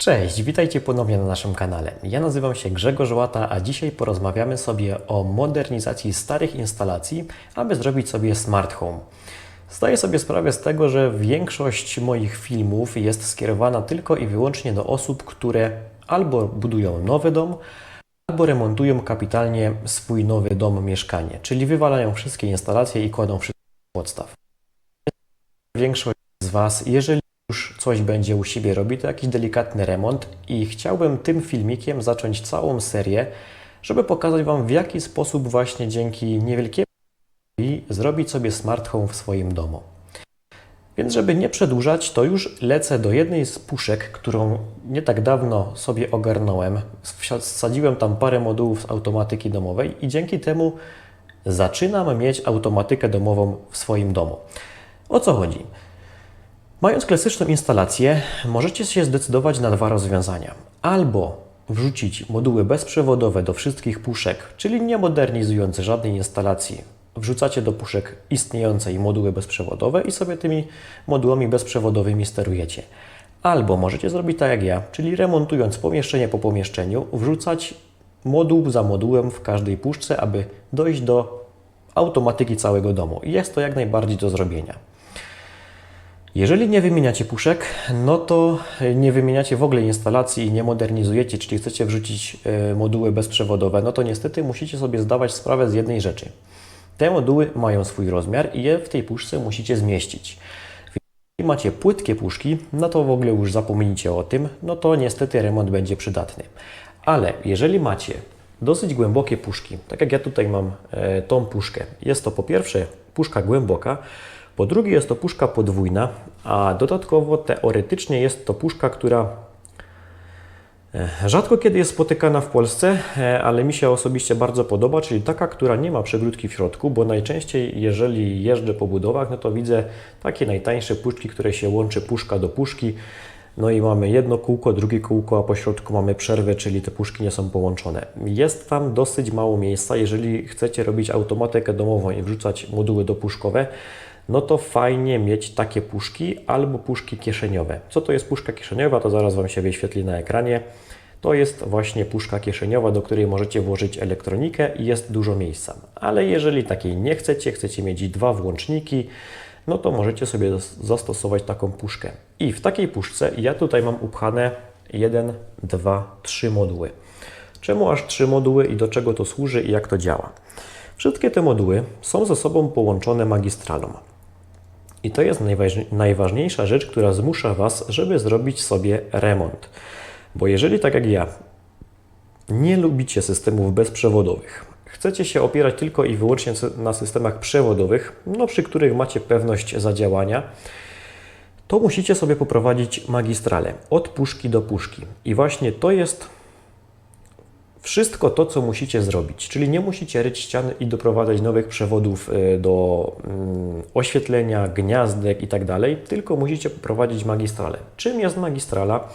Cześć, witajcie ponownie na naszym kanale. Ja nazywam się Grzegorz Łata, a dzisiaj porozmawiamy sobie o modernizacji starych instalacji, aby zrobić sobie smart home. Zdaję sobie sprawę z tego, że większość moich filmów jest skierowana tylko i wyłącznie do osób, które albo budują nowy dom, albo remontują kapitalnie swój nowy dom, mieszkanie, czyli wywalają wszystkie instalacje i kładą wszystko podstaw. Większość z Was, jeżeli coś będzie u siebie robi, to jakiś delikatny remont i chciałbym tym filmikiem zacząć całą serię, żeby pokazać Wam w jaki sposób właśnie dzięki niewielkiemu zrobić sobie smart home w swoim domu. Więc żeby nie przedłużać, to już lecę do jednej z puszek, którą nie tak dawno sobie ogarnąłem. Wsadziłem tam parę modułów z automatyki domowej i dzięki temu zaczynam mieć automatykę domową w swoim domu. O co chodzi? Mając klasyczną instalację, możecie się zdecydować na dwa rozwiązania. Albo wrzucić moduły bezprzewodowe do wszystkich puszek, czyli nie modernizując żadnej instalacji. Wrzucacie do puszek istniejącej moduły bezprzewodowe i sobie tymi modułami bezprzewodowymi sterujecie. Albo możecie zrobić tak jak ja, czyli remontując pomieszczenie po pomieszczeniu, wrzucać moduł za modułem w każdej puszce, aby dojść do automatyki całego domu. Jest to jak najbardziej do zrobienia. Jeżeli nie wymieniacie puszek, no to nie wymieniacie w ogóle instalacji i nie modernizujecie, czyli chcecie wrzucić e, moduły bezprzewodowe, no to niestety musicie sobie zdawać sprawę z jednej rzeczy. Te moduły mają swój rozmiar i je w tej puszce musicie zmieścić. Jeżeli macie płytkie puszki, no to w ogóle już zapomnijcie o tym, no to niestety remont będzie przydatny. Ale jeżeli macie dosyć głębokie puszki, tak jak ja tutaj mam e, tą puszkę, jest to po pierwsze puszka głęboka, po drugie jest to puszka podwójna, a dodatkowo teoretycznie jest to puszka, która e, rzadko kiedy jest spotykana w Polsce, e, ale mi się osobiście bardzo podoba, czyli taka, która nie ma przegródki w środku, bo najczęściej jeżeli jeżdżę po budowach, no to widzę takie najtańsze puszki, które się łączy puszka do puszki, no i mamy jedno kółko, drugie kółko, a po środku mamy przerwę, czyli te puszki nie są połączone. Jest tam dosyć mało miejsca, jeżeli chcecie robić automatykę domową i wrzucać moduły dopuszkowe, no to fajnie mieć takie puszki albo puszki kieszeniowe. Co to jest puszka kieszeniowa, to zaraz Wam się wyświetli na ekranie. To jest właśnie puszka kieszeniowa, do której możecie włożyć elektronikę i jest dużo miejsca. Ale jeżeli takiej nie chcecie, chcecie mieć dwa włączniki, no to możecie sobie zastosować taką puszkę. I w takiej puszce ja tutaj mam upchane 1, 2, 3 moduły. Czemu aż 3 moduły i do czego to służy i jak to działa? Wszystkie te moduły są ze sobą połączone magistralą. I to jest najważniejsza rzecz, która zmusza Was, żeby zrobić sobie remont. Bo jeżeli tak jak ja nie lubicie systemów bezprzewodowych, chcecie się opierać tylko i wyłącznie na systemach przewodowych, no przy których macie pewność zadziałania, to musicie sobie poprowadzić magistralę od puszki do puszki. I właśnie to jest wszystko to, co musicie zrobić. Czyli nie musicie ryć ściany i doprowadzać nowych przewodów e, do mm, oświetlenia, gniazdek i tak tylko musicie poprowadzić magistralę. Czym jest magistrala?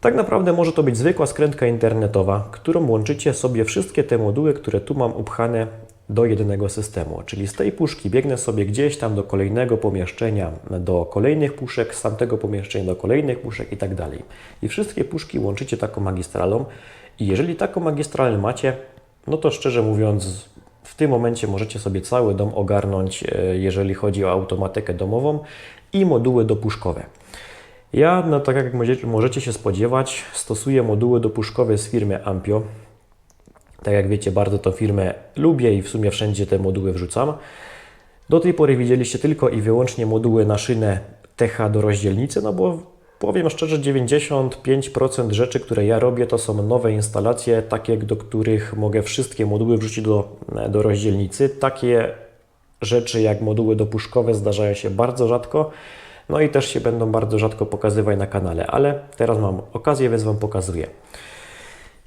Tak naprawdę może to być zwykła skrętka internetowa, którą łączycie sobie wszystkie te moduły, które tu mam upchane do jednego systemu. Czyli z tej puszki biegnę sobie gdzieś tam do kolejnego pomieszczenia, do kolejnych puszek, z tamtego pomieszczenia do kolejnych puszek i tak dalej. I wszystkie puszki łączycie taką magistralą i jeżeli taką magistralę macie, no to szczerze mówiąc, w tym momencie możecie sobie cały dom ogarnąć, e, jeżeli chodzi o automatykę domową i moduły dopuszkowe. Ja, no tak jak możecie się spodziewać, stosuję moduły dopuszkowe z firmy Ampio. Tak jak wiecie, bardzo tą firmę lubię i w sumie wszędzie te moduły wrzucam. Do tej pory widzieliście tylko i wyłącznie moduły na szynę TH do rozdzielnicy, no bo Powiem szczerze, 95% rzeczy, które ja robię, to są nowe instalacje, takie, do których mogę wszystkie moduły wrzucić do, do rozdzielnicy. Takie rzeczy jak moduły dopuszkowe zdarzają się bardzo rzadko, no i też się będą bardzo rzadko pokazywać na kanale, ale teraz mam okazję, więc Wam pokazuję.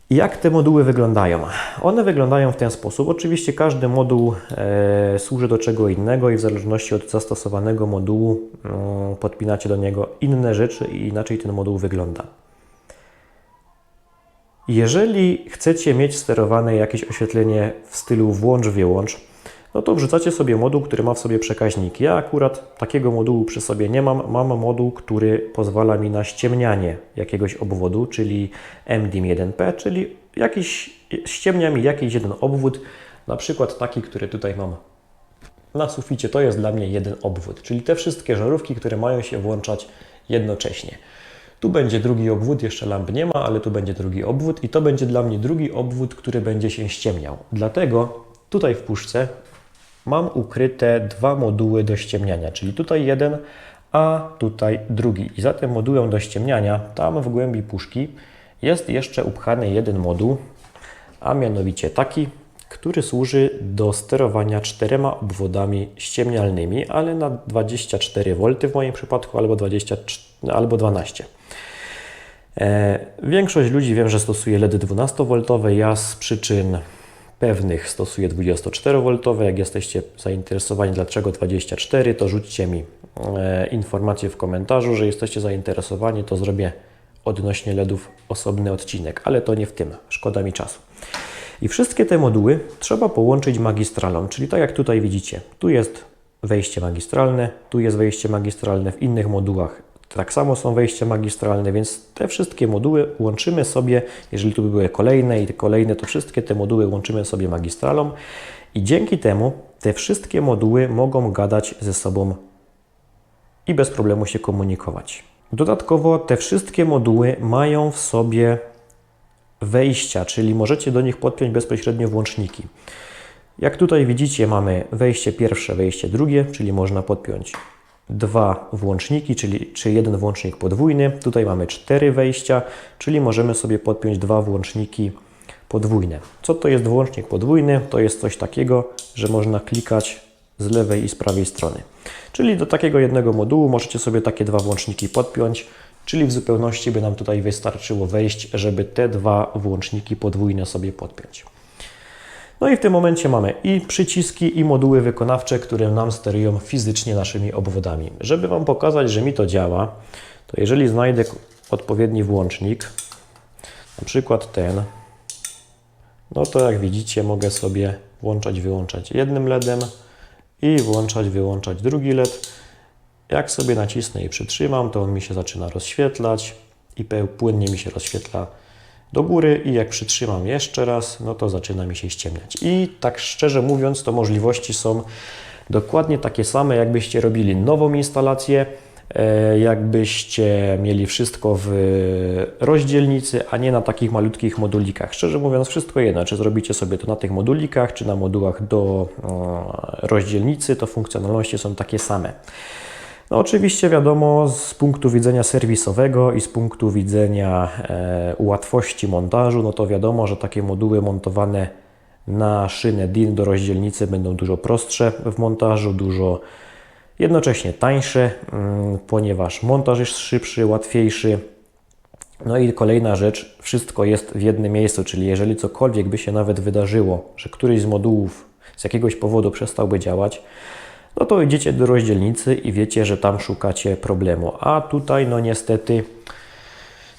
Jak te moduły wyglądają? One wyglądają w ten sposób. Oczywiście każdy moduł e, służy do czego innego i w zależności od zastosowanego modułu e, podpinacie do niego inne rzeczy i inaczej ten moduł wygląda. Jeżeli chcecie mieć sterowane jakieś oświetlenie w stylu włącz-wyłącz, no to wrzucacie sobie moduł, który ma w sobie przekaźnik. Ja akurat takiego modułu przy sobie nie mam. Mam moduł, który pozwala mi na ściemnianie jakiegoś obwodu, czyli MDIM1P, czyli jakiś, ściemnia mi jakiś jeden obwód, na przykład taki, który tutaj mam na suficie, to jest dla mnie jeden obwód, czyli te wszystkie żarówki, które mają się włączać jednocześnie. Tu będzie drugi obwód, jeszcze lamp nie ma, ale tu będzie drugi obwód i to będzie dla mnie drugi obwód, który będzie się ściemniał. Dlatego tutaj w puszce mam ukryte dwa moduły do ściemniania, czyli tutaj jeden, a tutaj drugi. I za tym modułem do ściemniania, tam w głębi puszki, jest jeszcze upchany jeden moduł, a mianowicie taki, który służy do sterowania czterema obwodami ściemnialnymi, ale na 24 V w moim przypadku albo, 20, albo 12. E, większość ludzi wiem, że stosuje LEDy 12V. Ja z przyczyn pewnych stosuję 24V. Jak jesteście zainteresowani, dlaczego 24, to rzućcie mi e, informację w komentarzu, że jesteście zainteresowani, to zrobię odnośnie LEDów osobny odcinek, ale to nie w tym, szkoda mi czasu. I wszystkie te moduły trzeba połączyć magistralą, czyli tak jak tutaj widzicie, tu jest wejście magistralne, tu jest wejście magistralne, w innych modułach tak samo są wejścia magistralne, więc te wszystkie moduły łączymy sobie, jeżeli tu by były kolejne i kolejne, to wszystkie te moduły łączymy sobie magistralą i dzięki temu te wszystkie moduły mogą gadać ze sobą i bez problemu się komunikować. Dodatkowo te wszystkie moduły mają w sobie wejścia, czyli możecie do nich podpiąć bezpośrednio włączniki. Jak tutaj widzicie, mamy wejście pierwsze, wejście drugie, czyli można podpiąć dwa włączniki, czyli czy jeden włącznik podwójny. Tutaj mamy cztery wejścia, czyli możemy sobie podpiąć dwa włączniki podwójne. Co to jest włącznik podwójny? To jest coś takiego, że można klikać z lewej i z prawej strony. Czyli do takiego jednego modułu możecie sobie takie dwa włączniki podpiąć, czyli w zupełności by nam tutaj wystarczyło wejść, żeby te dwa włączniki podwójne sobie podpiąć. No i w tym momencie mamy i przyciski, i moduły wykonawcze, które nam sterują fizycznie naszymi obwodami. Żeby Wam pokazać, że mi to działa, to jeżeli znajdę odpowiedni włącznik, na przykład ten, no to jak widzicie mogę sobie włączać, wyłączać jednym LEDem i włączać, wyłączać drugi LED. Jak sobie nacisnę i przytrzymam, to on mi się zaczyna rozświetlać i płynnie mi się rozświetla do góry i jak przytrzymam jeszcze raz, no to zaczyna mi się ściemniać. I tak szczerze mówiąc, to możliwości są dokładnie takie same, jakbyście robili nową instalację, e, jakbyście mieli wszystko w rozdzielnicy, a nie na takich malutkich modulikach. Szczerze mówiąc, wszystko jedno, czy zrobicie sobie to na tych modulikach, czy na modułach do rozdzielnicy, to funkcjonalności są takie same. No oczywiście wiadomo, z punktu widzenia serwisowego i z punktu widzenia e, łatwości montażu, no to wiadomo, że takie moduły montowane na szynę DIN do rozdzielnicy będą dużo prostsze w montażu, dużo jednocześnie tańsze, mm, ponieważ montaż jest szybszy, łatwiejszy. No i kolejna rzecz, wszystko jest w jednym miejscu, czyli jeżeli cokolwiek by się nawet wydarzyło, że któryś z modułów z jakiegoś powodu przestałby działać, no to idziecie do rozdzielnicy i wiecie, że tam szukacie problemu. A tutaj, no niestety,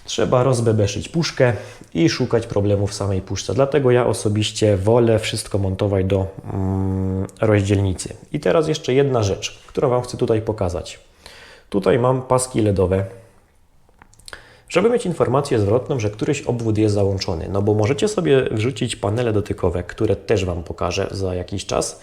trzeba rozbebeszyć puszkę i szukać problemu w samej puszce. Dlatego ja osobiście wolę wszystko montować do mm, rozdzielnicy. I teraz jeszcze jedna rzecz, którą Wam chcę tutaj pokazać. Tutaj mam paski LEDowe, żeby mieć informację zwrotną, że któryś obwód jest załączony. No bo możecie sobie wrzucić panele dotykowe, które też Wam pokażę za jakiś czas.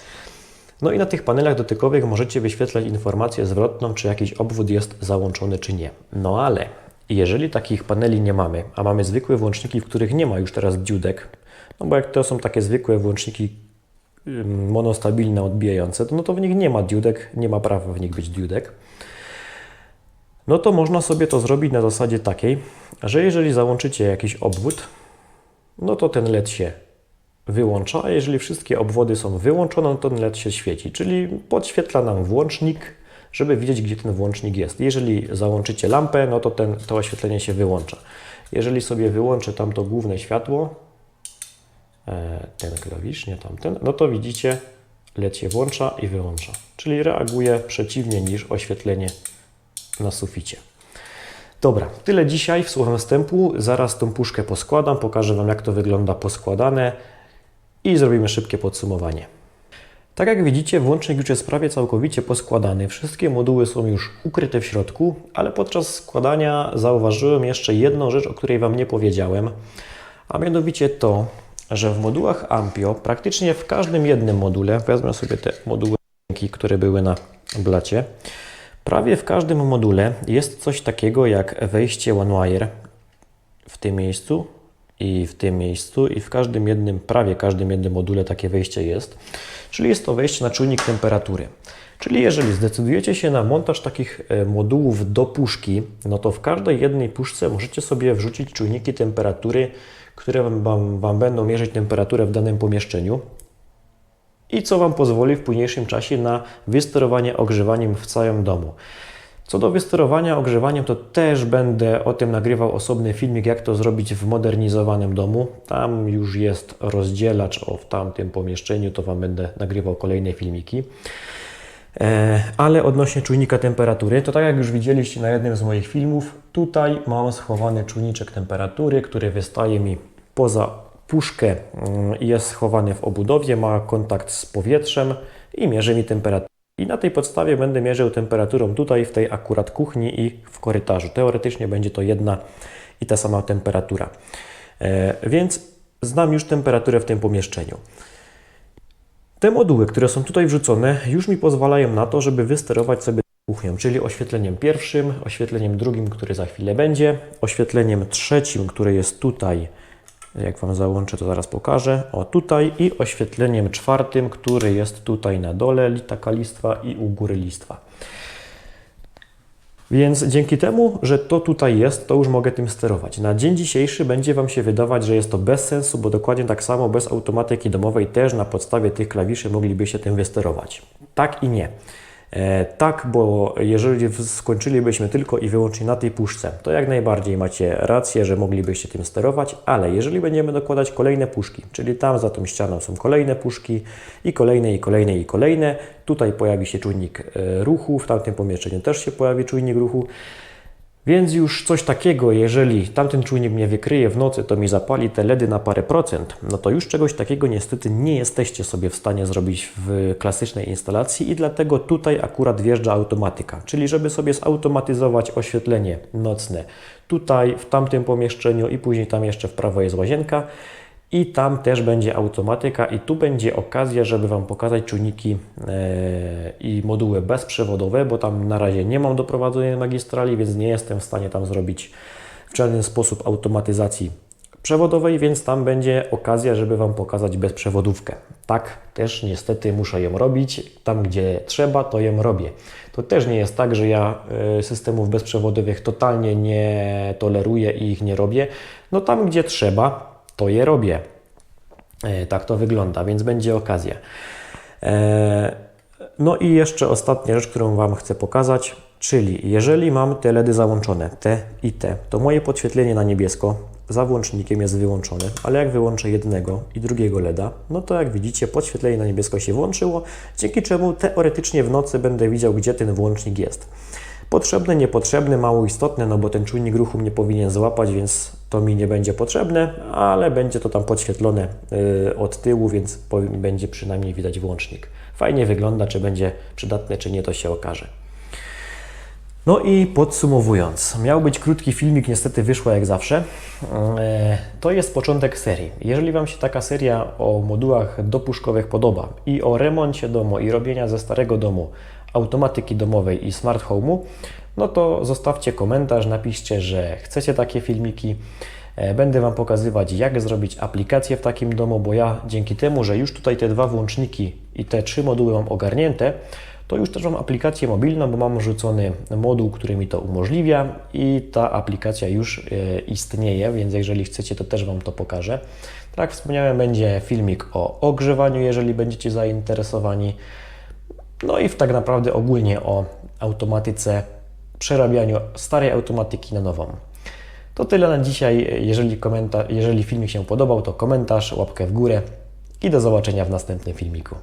No i na tych panelach dotykowych możecie wyświetlać informację zwrotną, czy jakiś obwód jest załączony, czy nie. No ale jeżeli takich paneli nie mamy, a mamy zwykłe włączniki, w których nie ma już teraz diudek, no bo jak to są takie zwykłe włączniki monostabilne, odbijające, to, no to w nich nie ma diudek, nie ma prawa w nich być diudek. No to można sobie to zrobić na zasadzie takiej, że jeżeli załączycie jakiś obwód, no to ten LED się wyłącza, a jeżeli wszystkie obwody są wyłączone, to ten LED się świeci, czyli podświetla nam włącznik, żeby widzieć, gdzie ten włącznik jest. Jeżeli załączycie lampę, no to ten, to oświetlenie się wyłącza. Jeżeli sobie wyłączę tamto główne światło, e, ten klawisz, nie tamten, no to widzicie, LED się włącza i wyłącza, czyli reaguje przeciwnie niż oświetlenie na suficie. Dobra, tyle dzisiaj w słowem wstępu. Zaraz tą puszkę poskładam, pokażę Wam jak to wygląda poskładane i zrobimy szybkie podsumowanie. Tak jak widzicie, włącznik już jest prawie całkowicie poskładany. Wszystkie moduły są już ukryte w środku, ale podczas składania zauważyłem jeszcze jedną rzecz, o której Wam nie powiedziałem, a mianowicie to, że w modułach Ampio, praktycznie w każdym jednym module, wezmę sobie te moduły, które były na blacie, prawie w każdym module jest coś takiego jak wejście OneWire w tym miejscu i w tym miejscu i w każdym jednym, prawie każdym jednym module takie wejście jest, czyli jest to wejście na czujnik temperatury. Czyli jeżeli zdecydujecie się na montaż takich e, modułów do puszki, no to w każdej jednej puszce możecie sobie wrzucić czujniki temperatury, które wam, wam, wam będą mierzyć temperaturę w danym pomieszczeniu i co Wam pozwoli w późniejszym czasie na wysterowanie ogrzewaniem w całym domu. Co do wysterowania ogrzewaniem, to też będę o tym nagrywał osobny filmik, jak to zrobić w modernizowanym domu. Tam już jest rozdzielacz o w tamtym pomieszczeniu, to Wam będę nagrywał kolejne filmiki. E, ale odnośnie czujnika temperatury, to tak jak już widzieliście na jednym z moich filmów, tutaj mam schowany czujniczek temperatury, który wystaje mi poza puszkę mm, jest schowany w obudowie, ma kontakt z powietrzem i mierzy mi temperaturę. I na tej podstawie będę mierzył temperaturą tutaj w tej akurat kuchni i w korytarzu. Teoretycznie będzie to jedna i ta sama temperatura. E, więc znam już temperaturę w tym pomieszczeniu. Te moduły, które są tutaj wrzucone, już mi pozwalają na to, żeby wysterować sobie kuchnią, czyli oświetleniem pierwszym, oświetleniem drugim, który za chwilę będzie, oświetleniem trzecim, które jest tutaj, jak Wam załączę, to zaraz pokażę, o tutaj i oświetleniem czwartym, który jest tutaj na dole, taka listwa i u góry listwa. Więc dzięki temu, że to tutaj jest, to już mogę tym sterować. Na dzień dzisiejszy będzie Wam się wydawać, że jest to bez sensu, bo dokładnie tak samo bez automatyki domowej też na podstawie tych klawiszy moglibyście tym wysterować. Tak i nie. E, tak, bo jeżeli skończylibyśmy tylko i wyłącznie na tej puszce, to jak najbardziej macie rację, że moglibyście tym sterować, ale jeżeli będziemy dokładać kolejne puszki, czyli tam za tą ścianą są kolejne puszki i kolejne, i kolejne, i kolejne, tutaj pojawi się czujnik e, ruchu, w tamtym pomieszczeniu też się pojawi czujnik ruchu, więc już coś takiego, jeżeli tamten czujnik mnie wykryje w nocy, to mi zapali te LEDy na parę procent, no to już czegoś takiego niestety nie jesteście sobie w stanie zrobić w klasycznej instalacji i dlatego tutaj akurat wjeżdża automatyka. Czyli żeby sobie zautomatyzować oświetlenie nocne tutaj, w tamtym pomieszczeniu i później tam jeszcze w prawo jest łazienka, i tam też będzie automatyka i tu będzie okazja, żeby Wam pokazać czujniki e, i moduły bezprzewodowe, bo tam na razie nie mam doprowadzonej magistrali, więc nie jestem w stanie tam zrobić w żaden sposób automatyzacji przewodowej, więc tam będzie okazja, żeby Wam pokazać bezprzewodówkę. Tak, też niestety muszę ją robić. Tam, gdzie trzeba, to ją robię. To też nie jest tak, że ja e, systemów bezprzewodowych totalnie nie toleruję i ich nie robię. No tam, gdzie trzeba, to je robię. E, tak to wygląda, więc będzie okazja. E, no i jeszcze ostatnia rzecz, którą Wam chcę pokazać, czyli jeżeli mam te LEDy załączone, te i te, to moje podświetlenie na niebiesko za włącznikiem jest wyłączone, ale jak wyłączę jednego i drugiego LEDa, no to jak widzicie podświetlenie na niebiesko się włączyło, dzięki czemu teoretycznie w nocy będę widział, gdzie ten włącznik jest. Potrzebne, niepotrzebne, mało istotne, no bo ten czujnik ruchu mnie powinien złapać, więc to mi nie będzie potrzebne, ale będzie to tam podświetlone yy, od tyłu, więc będzie przynajmniej widać włącznik. Fajnie wygląda, czy będzie przydatne, czy nie, to się okaże. No i podsumowując, miał być krótki filmik, niestety wyszło jak zawsze. E, to jest początek serii. Jeżeli Wam się taka seria o modułach dopuszkowych podoba i o remoncie domu i robienia ze starego domu automatyki domowej i smart home'u, no to zostawcie komentarz, napiszcie, że chcecie takie filmiki. E, będę Wam pokazywać, jak zrobić aplikację w takim domu, bo ja dzięki temu, że już tutaj te dwa włączniki i te trzy moduły mam ogarnięte, to już też mam aplikację mobilną, bo mam rzucony moduł, który mi to umożliwia i ta aplikacja już e, istnieje, więc jeżeli chcecie, to też Wam to pokażę. Tak jak wspomniałem, będzie filmik o ogrzewaniu, jeżeli będziecie zainteresowani. No i w tak naprawdę ogólnie o automatyce, przerabianiu starej automatyki na nową. To tyle na dzisiaj. Jeżeli, jeżeli filmik się podobał, to komentarz, łapkę w górę i do zobaczenia w następnym filmiku.